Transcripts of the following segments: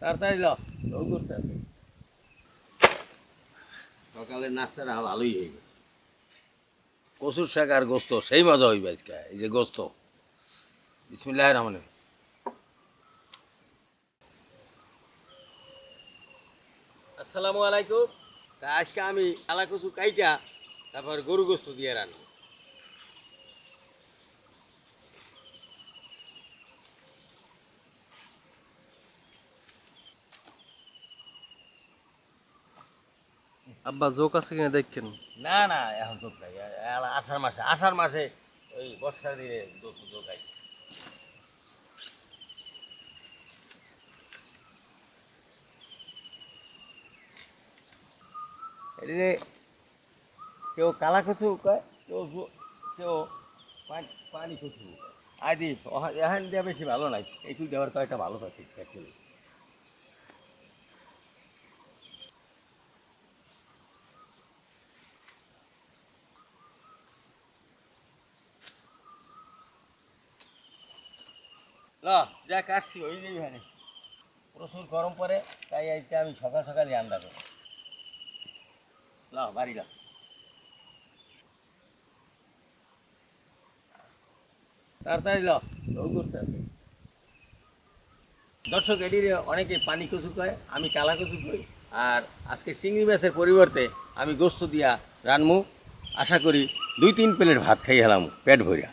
তাড়াতাড়ি করতে সকালের ভালোই হইবে কচুর শাক আর গোস্ত, সেই মজা হইবে আজকে, এই যে গোস্ত। বিসমিল্লাহ রহমানে আসসালামু আলাইকুম। তা আজকে আমি কালা কচু কাইটা, তারপর গরু গোস্ত দিয়ে রান্না আব্বা জোক আছে কিনা দেখেন। না না, এখন তো নাই। আষাঢ় মাসে আষাঢ় মাসে ওই বর্ষার দিনে দোক দোকাই এদিকে কেউ কালা কচু কয়, কেউ কেউ পানি কচু। আদি এখান দেওয়া বেশি ভালো নাই। একটু দেওয়ার কয়েকটা ভালো থাকে অ্যাকচুয়ালি ল, যা কাটছি, ওই যে ভাই প্রচুর গরম পড়ে, তাই আজকে আমি সকাল সকালই আন্ডা করি ল, বাড়ি ল। তাড়াতাড়ি ল। করতে দর্শক, এটির অনেকে পানি কচু কয়, আমি কালা কচু কই, আর আজকে চিংড়ি মাছের পরিবর্তে আমি গোস্ত দিয়া রানমু আশা করি দুই তিন প্লেট ভাত খাই হেলাম পেট ভরিয়া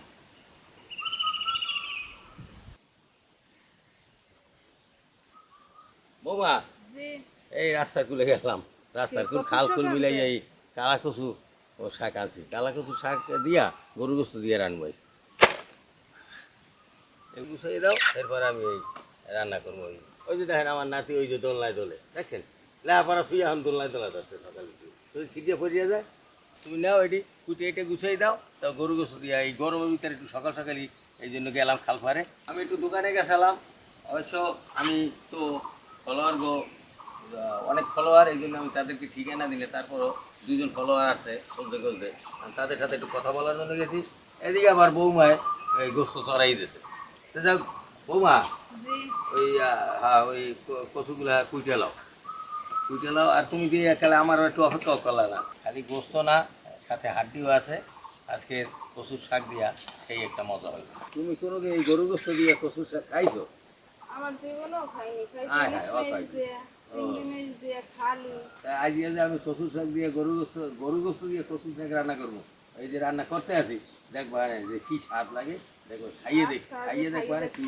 এই রাস্তার কুলে গেলাম। রাস্তার কুল খাল কুল মিলাই এই কালা কচু ও শাক আনছি। কালা কচু শাক দিয়া গরু গোস্ত দিয়ে আজকে। এই গুছাই দাও এরপর আমি এই রান্না করব ওই যে দেখেন আমার নাতি ওই যে দোলনায় দোলে দেখছেন? লেখাপড়া ফিরে এখন দোলনায় দোলা যাচ্ছে সকালে। যদি ছিটিয়ে পড়িয়ে যায়। তুমি নাও এটি কুটি এটা গুছাই দাও। তা গরু গোস্ত দিয়া এই গরমের ভিতরে একটু সকাল সকালই এই জন্য গেলাম খাল পারে আমি একটু দোকানে গেছিলাম। অবশ্য আমি তো ফলোয়ার গো অনেক ফলোয়ার এই জন্য আমি তাদেরকে ঠিকানা দিলে তারপরও দুজন ফলোয়ার আছে চলতে চলতে আমি তাদের সাথে একটু কথা বলার জন্য গেছি। এদিকে আবার বৌমায় এই গোস্ত চড়াই দিয়েছে তো যাক বৌমা ওই হ্যাঁ ওই কচুগুলা কুইটে লাও। কুইটে লাও আর তুমি দিয়ে একালে আমার একটু অপেক্ষা করলা না। খালি গোস্ত না সাথে হাড্ডিও আছে। আজকে কচুর শাক দিয়া সেই একটা মজা হবে তুমি কোনো এই গরু গোস্ত দিয়ে কচুর শাক খাইছো? আমার জীবনও খাইনি খাইছি ও ইলিশ মাছ খাইনি। দিয়ে ও। চিংড়ি মাছ দিয়ে খালি। তা আজ যে আমি কচুর শাক দিয়ে গরু গোস্ত গরু গোস্ত দিয়ে কচুর শাক রান্না করব। এই যে রান্না করতে আছি দেখবা যে কি স্বাদ লাগে দেখো খাইয়ে দেখ আচ্ছা, খাইয়ে দেখবা কি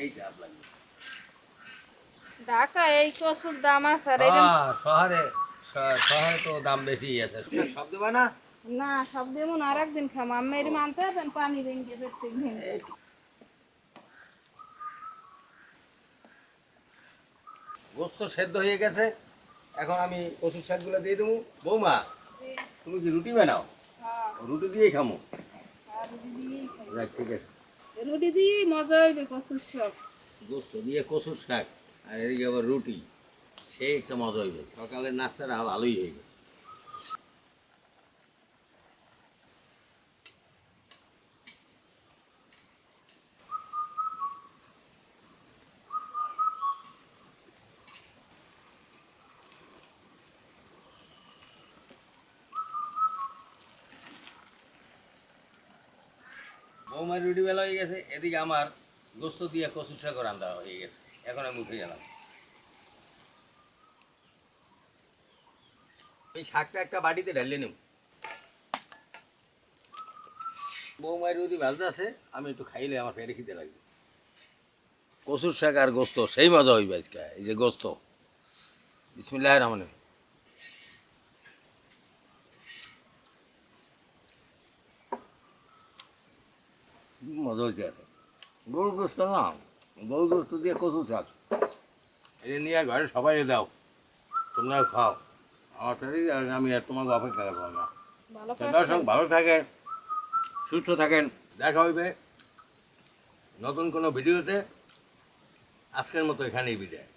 এই স্বাদ লাগে। ঢাকা এই কচুর দাম আছে আর হ্যাঁ, শহরে শহরে তো দাম বেশি আছে। সব দেবা না? না সব যেমন আর একদিন খাব আমি মানতে পানি ভেঙে প্রত্যেক দিন গোস্ত সেদ্ধ হয়ে গেছে। এখন আমি কচুর শাকগুলো দিয়ে দেবো। বৌমা তুমি কি রুটি বানাও? হ্যাঁ, রুটি দিয়ে খামো। যাক, ঠিক আছে। রুটি দিয়ে মজা হইবে কচুর শাক। গোস্ত দিয়ে কচুর শাক আর এদিকে আবার রুটি। সে একটা মজা হইবে। সকালের নাস্তাটা ভালোই হইবে। বৌমার রুটি বেলা হয়ে গেছে, এদিকে আমার গোস্ত দিয়ে কচু শাক রান্না হয়ে গেছে। এখন আমি উঠে গেলাম। এই শাকটা একটা বাটিতে ঢালিয়ে নেব। বৌমায়ের রুটি ভাজতে আছে, আমি একটু খাইলে আমার পেটে খিদে লাগবে। কচুর শাক আর গোস্ত, সেই মজা হইবে আজকে, এই যে গোস্ত। বিসমিল্লাহ রহমানে মজা এত। গরুর গোস্ত না গরুর গোস্ত দিয়ে কচু শাক। এটা নিয়ে ঘরে সবাই দাও তোমরা খাও। আমার সাথে আমি আর তোমাকে অপেক্ষা করব না। দর্শক ভালো থাকেন সুস্থ থাকেন। দেখা হইবে নতুন কোনো ভিডিওতে। আজকের মতো এখানেই বিদায়।